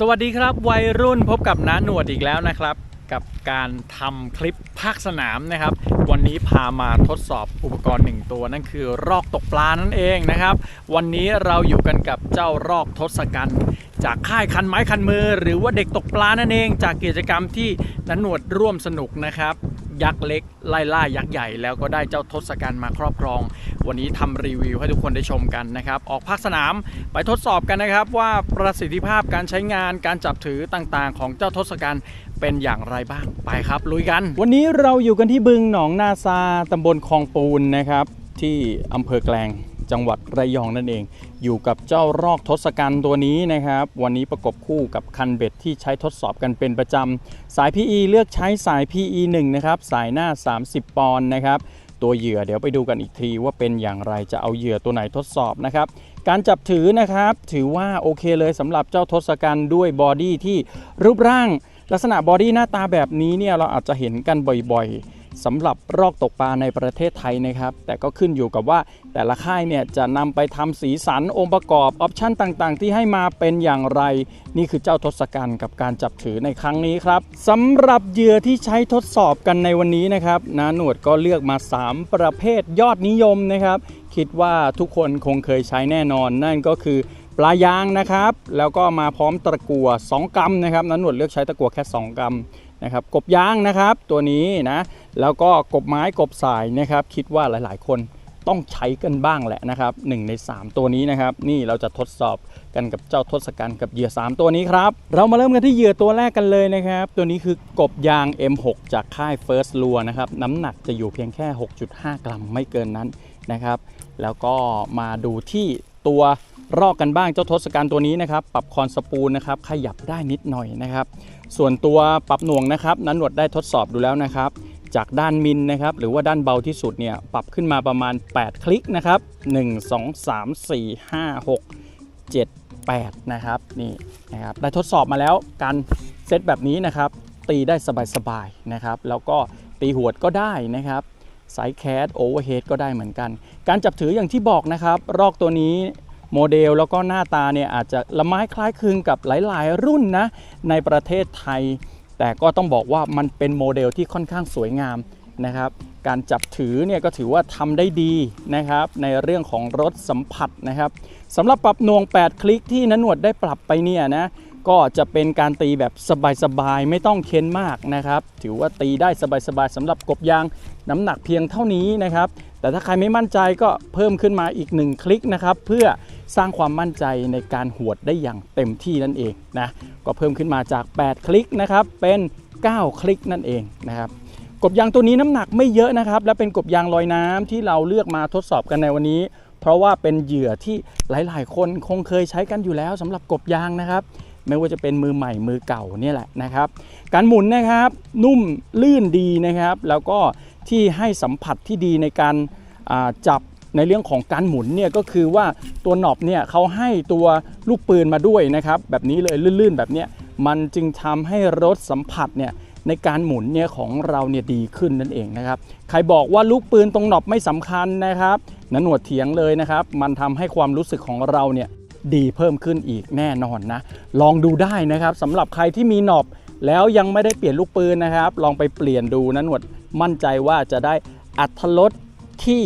สวัสดีครับวัยรุ่นพบกับน้าหนวดอีกแล้วนะครับ กับการทำคลิปภาคสนามนะครับ วันนี้พามาทดสอบอุปกรณ์หนึ่งตัวนั่นคือ รอกตกปลานั่นเองนะครับ วันนี้เราอยู่กันกับเจ้ารอกทศกัณฐ์จากค่ายคันไม้คันมือ หรือว่าเด็กตกปลานั่นเอง จากกิจกรรมที่น้าหนวดร่วมสนุกนะครับ ยักษ์เล็กไล่ล่ายักษ์ใหญ่ แล้วก็ได้เจ้าทศกัณฐ์มาครอบครอง วันนี้ทำรีวิวให้ทุกคนได้ชมกันนะครับ ออกภาคสนามไปทดสอบกันนะครับ ว่าประสิทธิภาพการใช้งานการจับถือต่างๆ ของเจ้าทศกัณฐ์เป็นอย่างไรบ้างไปครับลุยกัน วันนี้เราอยู่กันที่บึงหนองนาซาตำบลคลองปูนนะครับที่อำเภอแกลง จังหวัดระยองนั่นเอง อยู่กับเจ้ารอกทศกัณฐ์ตัวนี้นะครับ วันนี้ประกบคู่กับคันเบ็ดที่ใช้ทดสอบกันเป็นประจำ สาย PE เลือกใช้สาย PE 1นะครับ สายหน้า 30 ปอนด์นะครับตัวเหยื่อเดี๋ยวไปดูกันอีกทีว่าเป็นอย่างไรจะเอาเหยื่อตัวไหนทดสอบนะครับ การจับถือนะครับ ถือว่าโอเคเลยสำหรับเจ้าทศกัณฐ์ด้วยบอดี้ที่รูปร่าง ลักษณะบอดี้หน้าตาแบบนี้เนี่ยเราอาจจะเห็นกันบ่อยๆ สำหรับรอกตกปลาในประเทศไทยนะครับ แต่ก็ขึ้นอยู่กับว่าแต่ละค่ายเนี่ยจะนำไปทำสีสันองค์ประกอบออปชั่นต่างๆ ที่ให้มาเป็นอย่างไร นี่คือเจ้าทศกัณฐ์กับการจับถือในครั้งนี้ครับสำหรับเหยื่อที่ใช้ทดสอบกันในวันนี้นะครับนาหนวดก็เลือกมา 3 ประเภทยอดนิยมนะครับ คิดว่าทุกคนคงเคยใช้แน่นอน นั่นก็คือปลายางนะครับ แล้วก็มาพร้อมตะกั่ว2กรัมนะครับนาหนวดเลือกใช้ตะกั่วแค่ 2 กรัมนะครับกบยางนะครับ ตัวนี้นะ แล้วก็กบไม้กบสายนะครับ คิดว่าหลาย ๆ คนต้องใช้กันบ้างแหละนะครับ1ใน 3 ตัวนี้นะครับ นี่เราจะทดสอบกันกับเจ้าทศกัณฐ์กับเหยื่อ 3 ตัวนี้ครับ เรามาเริ่มกันที่เหยื่อตัวแรกกันเลยนะครับ ตัวนี้คือกบยาง M6 จากค่าย First Lure นะครับ น้ำหนักจะอยู่เพียงแค่ 6.5 กรัมไม่เกินนั้นนะครับ แล้วก็มาดูที่ตัวรอกกันบ้างเจ้าทศกัณฐ์ตัวนี้นะครับ ปรับคอนสปูลนะครับ ขยับได้นิดหน่อยนะครับ ส่วนตัวปรับหน่วงนะครับ นั้นหนวดได้ทดสอบดูแล้วนะครับ จากด้านมินนะครับ หรือว่าด้านเบาที่สุดเนี่ยปรับขึ้นมาประมาณ 8 คลิกนะครับ 1 2 3 4 5 6 7 8 นะครับนี่นะครับได้ทดสอบมาแล้วการเซตแบบนี้นะครับ ตีได้สบายๆนะครับ แล้วก็ตีหวดก็ได้นะครับสายแคสโอเวอร์เฮดก็ได้เหมือนกัน การจับถืออย่างที่บอกนะครับ รอกตัวนี้โมเดลแล้วก็หน้าตาเนี่ยอาจจะละไม้คล้ายคลึงกับหลาย ๆ รุ่นนะในประเทศไทย แต่ก็ต้องบอกว่ามันเป็นโมเดลที่ค่อนข้างสวยงามนะครับ การจับถือเนี่ยก็ถือว่าทำได้ดีนะครับ ในเรื่องของรถสัมผัสนะครับสำหรับปรับนวง 8 คลิกที่นันหนวดได้ปรับไปเนี่ยนะก็จะเป็นการตีแบบสบายๆ ไม่ต้องเค้นมากนะครับ ถือว่าตีได้สบายๆสำหรับกบยางน้ำหนักเพียงเท่านี้นะครับ แต่ถ้าใครไม่มั่นใจก็เพิ่มขึ้นมาอีก1คลิกนะครับ เพื่อสร้างความมั่นใจในการหวดได้อย่างเต็มที่นั่นเองนะก็เพิ่มขึ้นมาจาก 8 คลิกนะครับเป็น 9 คลิกนั่นเองนะครับกบยางตัวนี้น้ำหนักไม่เยอะนะครับ และเป็นกบยางลอยน้ำที่เราเลือกมาทดสอบกันในวันนี้ เพราะว่าเป็นเหยื่อที่หลาย ๆ คนคงเคยใช้กันอยู่แล้วสำหรับกบยางนะครับ ไม่ว่าจะเป็นมือใหม่มือเก่าเนี่ยแหละนะครับ การหมุนนะครับนุ่มลื่นดีนะครับ แล้วก็ ที่ให้สัมผัสที่ดีในการจับในเรื่องของการหมุนเนี่ยก็คือว่าตัวหนอบเนี่ยเขาให้ตัวลูกปืนมาด้วยนะครับแบบนี้เลยลื่นๆแบบเนี้ยมันจึงทำให้รถสัมผัสเนี่ยในการหมุนเนี่ยของเราเนี่ยดีขึ้นนั่นเองนะครับใครบอกว่าลูกปืนตรงหนอบไม่สำคัญนะครับนันหนวดเถียงเลยนะครับ มันทำให้ความรู้สึกของเราเนี่ยดีเพิ่มขึ้นอีกแน่นอนนะ ลองดูได้นะครับสำหรับใครที่มีหนอบแล้วยังไม่ได้เปลี่ยนลูกปืนนะครับ ลองไปเปลี่ยนดูนะหนวด มั่นใจว่าจะได้อัตรสที่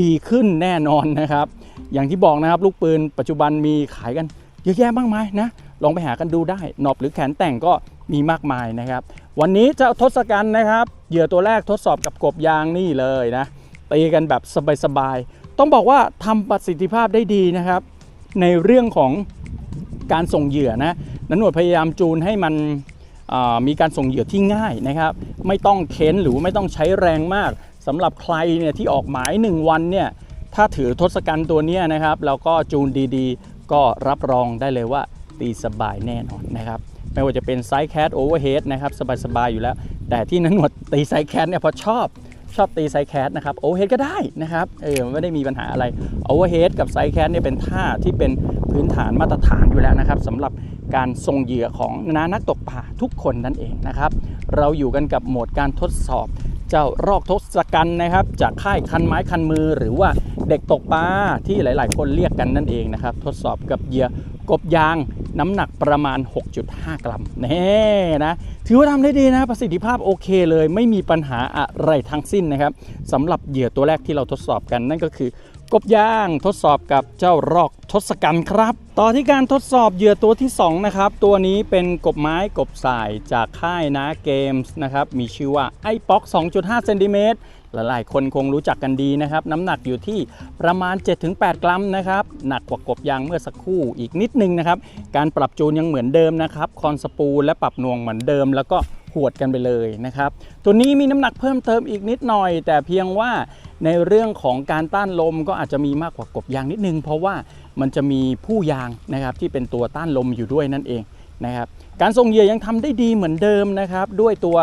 ดีขึ้นแน่นอนนะครับ อย่างที่บอกนะครับลูกปืนปัจจุบันมีขายกันเยอะแยะมากมายนะ ลองไปหากันดูได้หนอบหรือแขนแต่งก็มีมากมายนะครับ วันนี้จะทศกัณฐ์นะครับเหยื่อตัวแรกทดสอบกับกบยางนี่เลยนะตีกันแบบสบายๆต้องบอกว่าทำประสิทธิภาพได้ดีนะครับ ในเรื่องของการส่งเหยื่อนะนันหนวดพยายามจูนให้มัน มีการส่งเหยื่อที่ง่ายนะครับ ไม่ต้องเค้นหรือไม่ต้องใช้แรงมากสำหรับใครเนี่ยที่ออกหมาย 1 วันเนี่ยถ้าถือทศกัณฐ์ตัวนี้นะครับแล้วก็จูนดีๆ ก็รับรองได้เลยว่าตีสบายแน่นอนนะครับ ไม่ว่าจะเป็นไซส์แคทโอเวอร์เฮดนะครับสบายๆอยู่แล้ว แต่ที่นันหนวดตีไซส์แคทเนี่ยพราะชอบชอบตีไซส์แคทนะครับโอเวอร์เฮดก็ได้นะครับเออไม่ได้มีปัญหาอะไรโอเวอร์เฮดกับไซส์แคทเนี่ยเป็นท่าที่เป็นพื้นฐานมาตรฐานอยู่แล้วนะครับสำหรับ การส่งเหยื่อของนานักตกปลาทุกคนนั่นเองนะครับ เราอยู่กันกับโหมดการทดสอบ เจ้ารอกทศกัณฐ์นะครับ จากค่ายคันไม้คันมือ หรือว่าเด็กตกปลาที่หลาย ๆ คนเรียกกันนั่นเองนะครับ ทดสอบกับเหยื่อกบยางน้ำหนักประมาณ 6.5 กรัมแน่นะถือว่าทำได้ดีนะประสิทธิภาพโอเคเลย ไม่มีปัญหาอะไรทั้งสิ้นนะครับสำหรับเหยื่อตัวแรกที่เราทดสอบกันนั่นก็คือ กบย่างทดสอบกับเจ้ารอกทศกัณฐ์ครับ ต่อที่การทดสอบเหยื่อตัวที่ 2 นะครับ ตัวนี้เป็นกบไม้กบสายจากค่ายนะเกมส์นะครับ มีชื่อว่าไอป๊อก 2.5 เซนติเมตร หลายๆคนคงรู้จักกันดีนะครับ น้ำหนักอยู่ที่ประมาณ 7-8 กรัมนะครับ หนักกว่ากบยางเมื่อสักครู่อีกนิดนึงนะครับ การปรับจูนยังเหมือนเดิมนะครับ คอนสปูลและปรับนวงเหมือนเดิม แล้วก็หวดกันไปเลยนะครับ ตัวนี้มีน้ำหนักเพิ่มเติมอีกนิดหน่อย แต่เพียงว่าในเรื่องของการต้านลมก็อาจจะมีมากกว่ากบยางนิดนึง เพราะว่ามันจะมีผู้ยางนะครับที่เป็นตัวต้านลมอยู่ด้วยนั่นเองนะครับ การส่งเหยื่อยังทำได้ดีเหมือนเดิมนะครับ ด้วยตัว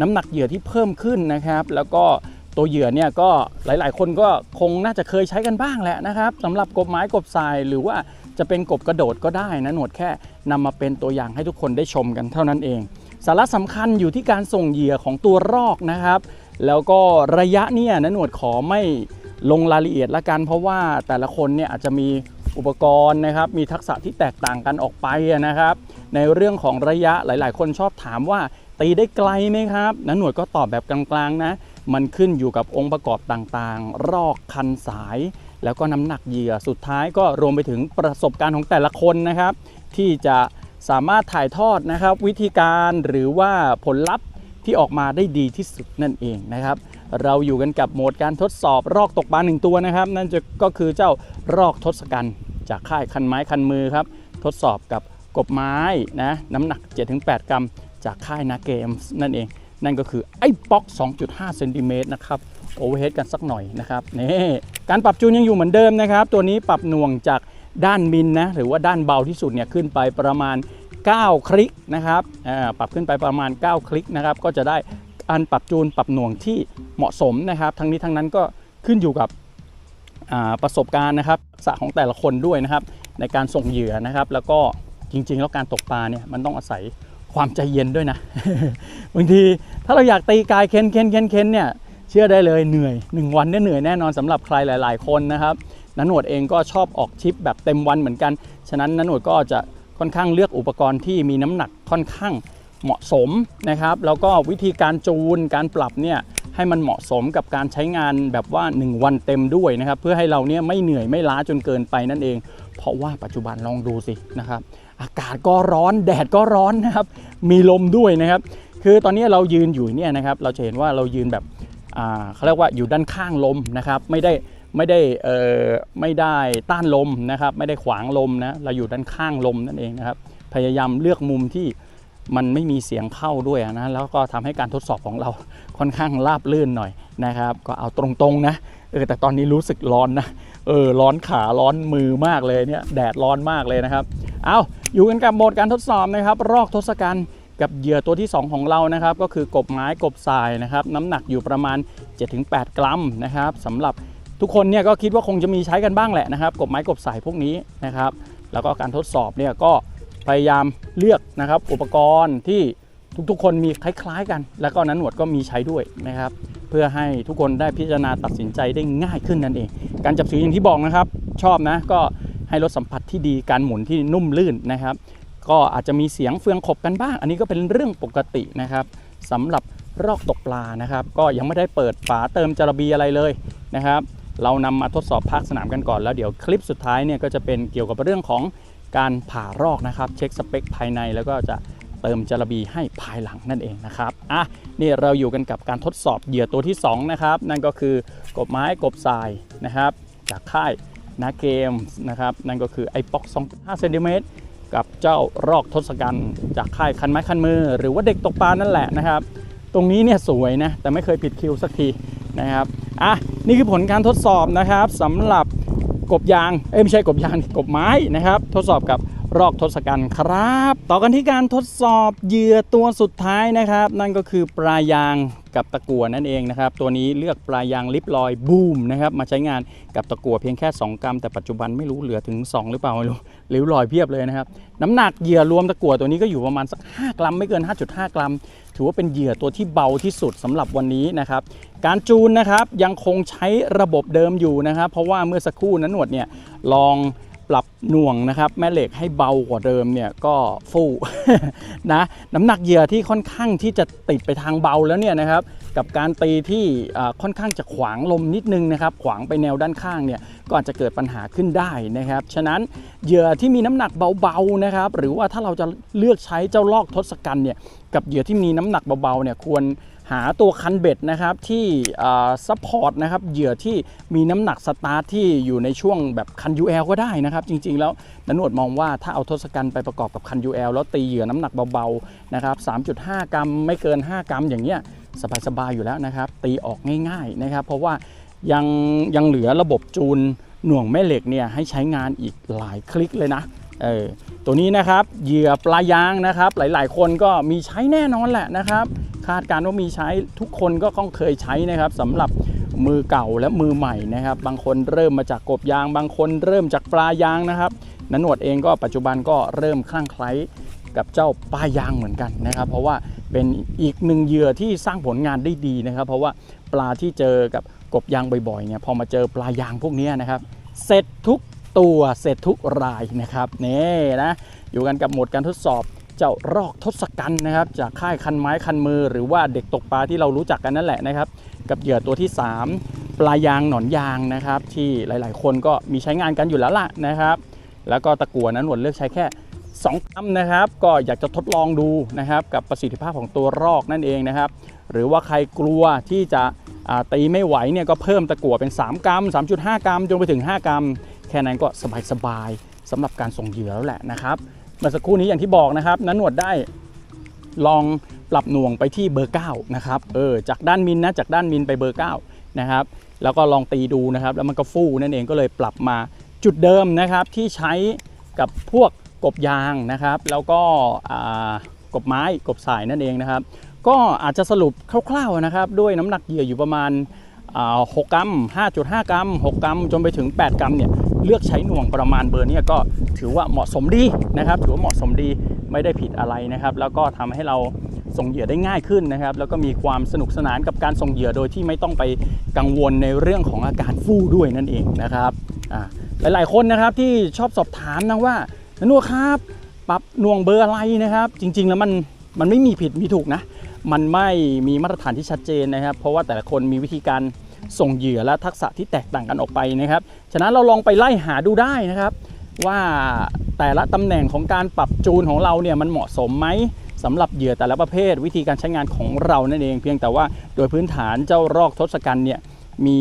น้ำหนักเหยื่อที่เพิ่มขึ้นนะครับ แล้วก็ ตัวเหยื่อเนี่ยก็หลาย ๆ คนก็คงน่าจะเคยใช้กันบ้างแหละนะครับสำหรับกบไม้กบทรายหรือว่าจะเป็นกบกระโดดก็ได้นะหนวดแค่นำมาเป็นตัวอย่างให้ทุกคนได้ชมกันเท่านั้นเอง สาระสำคัญอยู่ที่การส่งเหยื่อของตัวรอกนะครับ แล้วก็ระยะเนี่ยนะหนวดขอไม่ลงรายละเอียดละกัน เพราะว่าแต่ละคนเนี่ยอาจจะมีอุปกรณ์นะครับ มีทักษะที่แตกต่างกันออกไปนะครับ ในเรื่องของระยะหลาย ๆ คนชอบถามว่าตีได้ไกลไหมครับนะหนวดก็ตอบแบบกลาง ๆ นะ มันขึ้นอยู่กับองค์ประกอบต่างๆ รอกคันสาย แล้วก็น้ำหนักเหยื่อสุดท้ายก็รวมไปถึงประสบการณ์ของแต่ละคนนะครับ ที่จะสามารถถ่ายทอดนะครับ วิธีการหรือว่าผลลัพธ์ที่ออกมาได้ดีที่สุดนั่นเองนะครับ เราอยู่กันกับโหมดการทดสอบรอกตกปลาหนึ่งตัวนะครับ นั่นจะก็คือเจ้ารอกทศกัณฐ์จากค่ายคันไม้คันมือครับ ทดสอบกับกบไม้นะน้ำหนัก 7-8 กรัม จากค่ายนาเกมส์นั่นเอง นั่นก็คือไอ้ป๊อก 2.5 เซนติเมตรนะครับโอเวอร์เฮดกันสักหน่อยนะครับนี่การปรับจูนยังอยู่เหมือนเดิมนะครับ ตัวนี้ปรับหน่วงจากด้านมินนะหรือว่าด้านเบาที่สุดเนี่ยขึ้นไปประมาณ 9 คลิกนะครับปรับขึ้นไปประมาณ 9 คลิกนะครับก็จะได้อันปรับจูนปรับหน่วงที่เหมาะสมนะครับ ทั้งนี้ทั้งนั้นก็ขึ้นอยู่กับประสบการณ์นะครับทักษะของแต่ละคนด้วยนะครับ ในการส่งเหยื่อนะครับ แล้วก็จริง ๆ แล้วการตกปลาเนี่ยมันต้องอาศัย ความใจเย็นด้วยนะ บางทีถ้าเราอยากตีกายเค้นเค้นเค้นเค้นเนี่ยเชื่อได้เลยเหนื่อย 1 วันเนี่ยเหนื่อยแน่นอนสำหรับใครหลาย ๆ คนนะครับนันหนวดเองก็ชอบออกทริปแบบเต็มวันเหมือนกัน ฉะนั้นนันหนวดก็จะค่อนข้างเลือกอุปกรณ์ที่มีน้ำหนักค่อนข้างเหมาะสมนะครับ แล้วก็วิธีการจูนการปรับเนี่ยให้มันเหมาะสมกับการใช้งานแบบว่า 1 วันเต็มด้วยนะครับ เพื่อให้เราเนี่ยไม่เหนื่อยไม่ล้าจนเกินไปนั่นเอง เพราะว่าปัจจุบันลองดูสินะครับ อากาศก็ร้อนแดดก็ร้อนนะครับ มีลมด้วยนะครับ คือตอนนี้เรายืนอยู่เนี่ยนะครับ เราจะเห็นว่าเรายืนแบบเขาเรียกว่าอยู่ด้านข้างลมนะครับ ไม่ได้ไม่ได้เอ่อไม่ได้ต้านลมนะครับ ไม่ได้ขวางลมนะเราอยู่ด้านข้างลมนั่นเองนะครับ พยายามเลือกมุมที่มันไม่มีเสียงเข้าด้วยนะแล้วก็ทำให้การทดสอบของเราค่อนข้างราบลื่นหน่อยนะครับ ก็เอาตรงๆนะเออแต่ตอนนี้รู้สึกร้อนนะ เออร้อนขาร้อนมือมากเลยเนี่ยแดดร้อนมากเลยนะครับ เอาอยู่กันกับโหมดการทดสอบนะครับ รอกทศกัณฐ์กับเหยื่อตัวที่ 2 ของเรานะครับ ก็คือกบไม้กบทรายนะครับน้ำหนักอยู่ประมาณ 7-8 กรัมนะครับสำหรับทุกคนเนี่ยก็คิดว่าคงจะมีใช้กันบ้างแหละนะครับกบไม้กบสายพวกนี้นะครับ แล้วก็การทดสอบเนี่ยก็พยายามเลือกนะครับอุปกรณ์ที่ ทุกๆ คนมีคล้ายๆกัน แล้วก็นั้นหนวดก็มีใช้ด้วยนะครับ เพื่อให้ทุกคนได้พิจารณาตัดสินใจได้ง่ายขึ้นนั่นเอง การจับสีอย่างที่บอกนะครับ ชอบนะก็ให้รสสัมผัสที่ดีการหมุนที่นุ่มลื่นนะครับ ก็อาจจะมีเสียงเฟืองขบกันบ้าง อันนี้ก็เป็นเรื่องปกตินะครับสำหรับรอกตกปลานะครับ ก็ยังไม่ได้เปิดฝาเติมจระบีอะไรเลยนะครับ เรานำมาทดสอบภาคสนามกันก่อนแล้วเดี๋ยวคลิปสุดท้ายเนี่ยก็จะเป็นเกี่ยวกับเรื่องของการผ่ารอกนะครับ เช็คสเปคภายในแล้วก็จะ เติมจระบีให้ภายหลังนั่นเองนะครับอะนี่เราอยู่กันกับการทดสอบเหยื่อตัวที่สองนะครับนั่นก็คือกบไม้กบทรายนะครับ จากค่ายนาเกมส์นะครับนั่นก็คือไอป๊อก2.5เซนติเมตรกับเจ้ารอกทศกัณฐ์จากค่ายคันไม้คันมือ หรือว่าเด็กตกปลานั่นแหละนะครับ ตรงนี้เนี่ยสวยนะแต่ไม่เคยผิดคิวสักทีนะครับอะนี่คือผลการทดสอบนะครับสำหรับกบยางเอ้ยไม่ใช่กบยางกบไม้นะครับ ทดสอบกับ รอกทศกัณฐ์ครับ ต่อกันที่การทดสอบเหยื่อตัวสุดท้ายนะครับ นั่นก็คือปลายางกับตะกั่วนั่นเองนะครับ ตัวนี้เลือกปลายางลิปลอยบูมนะครับมาใช้งานกับตะกั่วเพียงแค่ 2 กรัม แต่ปัจจุบันไม่รู้เหลือถึง 2 หรือเปล่าไม่รู้ริ้วรอยเพียบเลยนะครับ น้ำหนักเหยื่อรวมตะกั่วตัวนี้ก็อยู่ประมาณสัก 5 กรัมไม่เกิน 5.5 กรัม ถือว่าเป็นเหยื่อตัวที่เบาที่สุดสำหรับวันนี้นะครับการจูนนะครับยังคงใช้ระบบเดิมอยู่นะครับ เพราะว่าเมื่อสักครู่นั้นหนวดเนี่ยลอง ปรับหน่วงนะครับ แม่เหล็กให้เบากว่าเดิมเนี่ยก็ฟู่นะน้ำหนักเหยื่อที่ค่อนข้างที่จะติดไปทางเบาแล้วเนี่ยนะครับกับการตีที่ค่อนข้างจะขวางลมนิดนึงนะครับขวางไปแนวด้านข้างเนี่ยก็อาจจะเกิดปัญหาขึ้นได้นะครับฉะนั้นเหยื่อที่มีน้ำหนักเบาๆนะครับหรือว่าถ้าเราจะเลือกใช้เจ้าลอกทศกัณฐ์เนี่ยกับเหยื่อที่มีน้ำหนักเบาๆเนี่ยควร หาตัวคันเบ็ดนะครับที่ซัพพอร์ตนะครับเหยื่อที่มีน้ำหนักสตาร์ทที่อยู่ในช่วงแบบคัน UL ก็ได้นะครับ จริงๆแล้วนันวดมองว่าถ้าเอาทศกัณฐ์ไปประกอบกับคัน UL แล้วตีเหยื่อน้ำหนักเบาๆนะครับ 3.5 กรัมไม่เกิน 5 กรัมอย่างเงี้ยสบายๆอยู่แล้วนะครับ ตีออกง่ายๆนะครับ เพราะว่ายังยังเหลือระบบจูนหน่วงแม่เหล็กเนี่ยให้ใช้งานอีกหลายคลิกเลยนะเออตัวนี้นะครับเหยื่อปลายางนะครับ หลายๆ คนก็มีใช้แน่นอนแหละนะครับ คาดการณ์ว่ามีใช้ทุกคนก็ต้องเคยใช้นะครับสำหรับมือเก่าและมือใหม่นะครับ บางคนเริ่มมาจากกบยาง บางคนเริ่มจากปลายางนะครับนันวดเองก็ปัจจุบันก็เริ่มคลั่งไคล้กับเจ้าปลายางเหมือนกันนะครับ เพราะว่าเป็นอีกหนึ่งเหยื่อที่สร้างผลงานได้ดีนะครับ เพราะว่าปลาที่เจอกับกบยางบ่อยๆเนี่ยพอมาเจอปลายางพวกนี้นะครับ เสร็จทุกตัวเสร็จทุกรายนะครับนี่นะอยู่กันกับหมดการทดสอบ เจ้ารอกทศกัณฐ์นะครับ จากค่ายคันไม้คันมือ หรือว่าเด็กตกปลาที่เรารู้จักกันนั่นแหละนะครับ กับเหยื่อตัวที่ 3 ปลายางหนอนยางนะครับ ที่หลายๆ คนก็มีใช้งานกันอยู่แล้วล่ะนะครับ แล้วก็ตะกั่วนั้นหนวดเลือกใช้แค่2กรัมนะครับ ก็อยากจะทดลองดูนะครับ กับประสิทธิภาพของตัวรอกนั่นเองนะครับ หรือว่าใครกลัวที่จะตีไม่ไหวเนี่ยก็เพิ่มตะกั่วเป็น 3 กรัม 3.5 กรัมจนไปถึง 5 กรัม แค่นั้นก็สบายๆสำหรับการส่งเหยื่อแล้วแหละนะครับ เมื่อสักครู่นี้อย่างที่บอกนะครับนั้นหนวดได้ลองปรับหน่วงไปที่เบอร์9นะครับเออจากด้านมินนะจากด้านมินไปเบอร์9นะครับแล้วก็ลองตีดูนะครับแล้วมันก็ฟู่นั่นเองก็เลยปรับมาจุดเดิมนะครับที่ใช้กับพวกกบยางนะครับ แล้วก็กบไม้กบสายนั่นเองนะครับ ก็อาจจะสรุปคร่าวๆนะครับ ด้วยน้ำหนักเหยื่ออยู่ประมาณ6กรัม5.5 กรัม 6 กรัมจนไปถึง 8 กรัมเนี่ย เลือกใช้หน่วงประมาณเบอร์เนี้ก็ถือว่าเหมาะสมดีนะครับ ถือว่าเหมาะสมดีไม่ได้ผิดอะไรนะครับ แล้วก็ทำให้เราส่งเหยื่อได้ง่ายขึ้นนะครับ แล้วก็มีความสนุกสนานกับการส่งเหยื่อโดยที่ไม่ต้องไปกังวลในเรื่องของอาการฟู่ด้วยนั่นเองนะครับหลาย ๆ คนนะครับที่ชอบสอบถามนะว่านัวครับปรับหน่วงเบอร์อะไรนะครับ จริง ๆ แล้วมันมันไม่มีผิดมีถูกนะ มันไม่มีมาตรฐานที่ชัดเจนนะครับ เพราะว่าแต่ละคนมีวิธีการ ส่งเหยื่อและทักษะที่แตกต่างกันออกไปนะครับ ฉะนั้นเราลองไปไล่หาดูได้นะครับ ว่าแต่ละตำแหน่งของการปรับจูนของเราเนี่ยมันเหมาะสมไหมสำหรับเหยื่อแต่ละประเภท วิธีการใช้งานของเรานั่นเอง เพียงแต่ว่าโดยพื้นฐานเจ้ารอกทศกัณฐ์เนี่ย มี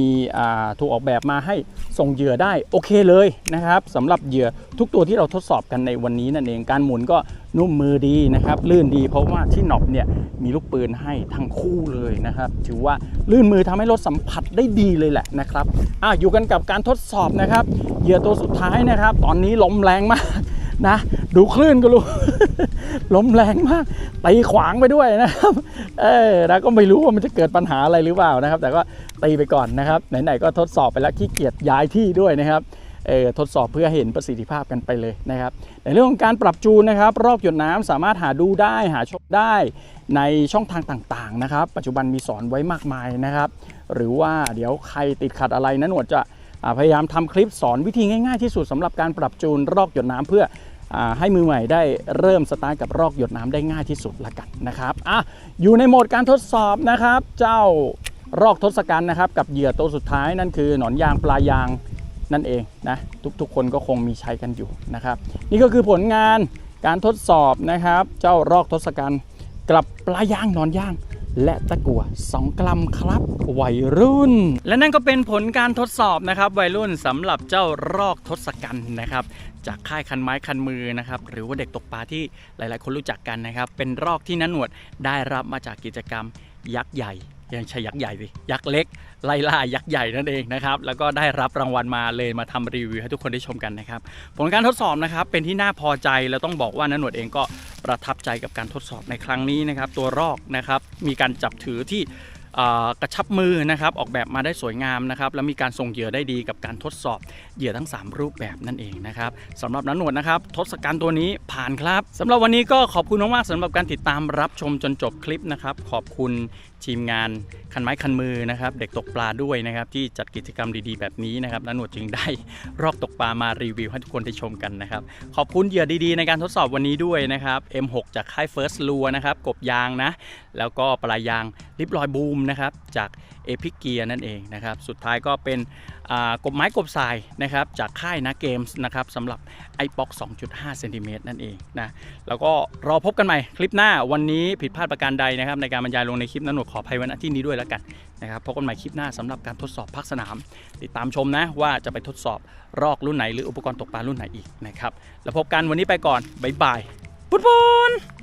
ถูกออกแบบมาให้ส่งเหยื่อได้โอเคเลยนะครับสำหรับเหยื่อทุกตัวที่เราทดสอบกันในวันนี้นั่นเองการหมุนก็นุ่มมือดีนะครับ ลื่นดีเพราะว่าที่หนอบเนี่ยมีลูกปืนให้ทั้งคู่เลยนะครับ ถือว่าลื่นมือทำให้รถสัมผัสได้ดีเลยแหละนะครับอะอยู่กันกับการทดสอบนะครับเหยื่อตัวสุดท้ายนะครับ ตอนนี้ลมแรงมากนะ ดูคลื่นก็รู้ ลมแรงมากตีขวางไปด้วยนะครับ เออแล้วก็ไม่รู้ว่ามันจะเกิดปัญหาอะไรหรือเปล่านะครับ แต่ก็ตีไปก่อนนะครับ ไหนๆก็ทดสอบไปแล้วขี้เกียจย้ายที่ด้วยนะครับเออทดสอบเพื่อเห็นประสิทธิภาพกันไปเลยนะครับ ในเรื่องของการปรับจูนนะครับ รอกหยดน้ำสามารถหาดูได้หาชมได้ในช่องทางต่างๆนะครับ ปัจจุบันมีสอนไว้มากมายนะครับ หรือว่าเดี๋ยวใครติดขัดอะไรนะหนวดจะพยายามทำคลิปสอนวิธีง่ายๆที่สุดสำหรับการปรับจูนรอกหยดน้ำเพื่อ ให้มือใหม่ได้เริ่มสตาร์ทกับรอกหยดน้ำได้ง่ายที่สุดละกันนะครับอะอยู่ในโหมดการทดสอบนะครับ เจ้ารอกทศกัณฐ์นะครับ กับเหยื่อตัวสุดท้ายนั่นคือหนอนยางปลายางนั่นเองนะทุกๆ คนก็คงมีใช้กันอยู่นะครับ นี่ก็คือผลงานการทดสอบนะครับ เจ้ารอกทศกัณฐ์กับปลายางหนอนยาง และตะกั่ว2กรัมครับวัยรุ่น และนั่นก็เป็นผลการทดสอบนะครับ วัยรุ่นสำหรับเจ้ารอกทศกัณฐ์นะครับ จากค่ายคันไม้คันมือนะครับ หรือว่าเด็กตกปลาที่หลาย ๆ คนรู้จักกันนะครับ เป็นรอกที่นันหนวดได้รับมาจากกิจกรรมยักษ์ใหญ่ ยังใช่ยักษ์ใหญ่สิยักษ์เล็กไล่ล่ายักษ์ใหญ่นั่นเองนะครับแล้วก็ได้รับรางวัลมาเลยมาทำรีวิวให้ทุกคนได้ชมกันนะครับผลการทดสอบนะครับเป็นที่น่าพอใจแล้วต้องบอกว่านันหนวดเองก็ประทับใจกับการทดสอบในครั้งนี้นะครับตัวรอกนะครับมีการจับถือที่กระชับมือนะครับออกแบบมาได้สวยงามนะครับแล้วมีการส่งเหยื่อได้ดีกับการทดสอบเหยื่อทั้ง 3 รูปแบบนั่นเองนะครับสำหรับนันหนวดนะครับทศกัณฐ์ตัวนี้ผ่านครับสำหรับวันนี้ก็ขอบคุณมากๆสำหรับการติดตามรับชมจนจบคลิปนะครับขอบคุณ ทีมงานคันไม้คันมือนะครับ เด็กตกปลาด้วยนะครับ ที่จัดกิจกรรมดีๆแบบนี้นะครับนันหนวดจึงได้รอกตกปลามารีวิวให้ทุกคนได้ชมกันนะครับ ขอบคุณเหยื่อดีๆ ในการทดสอบวันนี้ด้วยนะครับ M6 จากค่าย First Lure นะครับกบยางนะ แล้วก็ปลายยางลิปลอยบูมนะครับจาก Epic Gear นั่นเองนะครับ สุดท้ายก็เป็นกบไม้กบทรายนะครับจากค่ายนะเกมส์นะครับสำหรับ iPox 2.5เซนติเมตรนั่นเองนะแล้วก็รอพบกันใหม่คลิปหน้าวันนี้ผิดพลาดประการใดนะครับ ในการบรรยายลงในคลิปนั้นหนวดขออภัยวันอาทิตย์นี้ด้วยแล้วกันนะครับพบกันใหม่คลิปหน้าสำหรับการทดสอบภาคสนาม ติดตามชมนะว่าจะไปทดสอบรอกรุ่นไหนหรืออุปกรณ์ตกปลารุ่นไหนอีกนะครับแล้วพบกันวันนี้ไปก่อนบ๊ายบายปุ้นปุ้น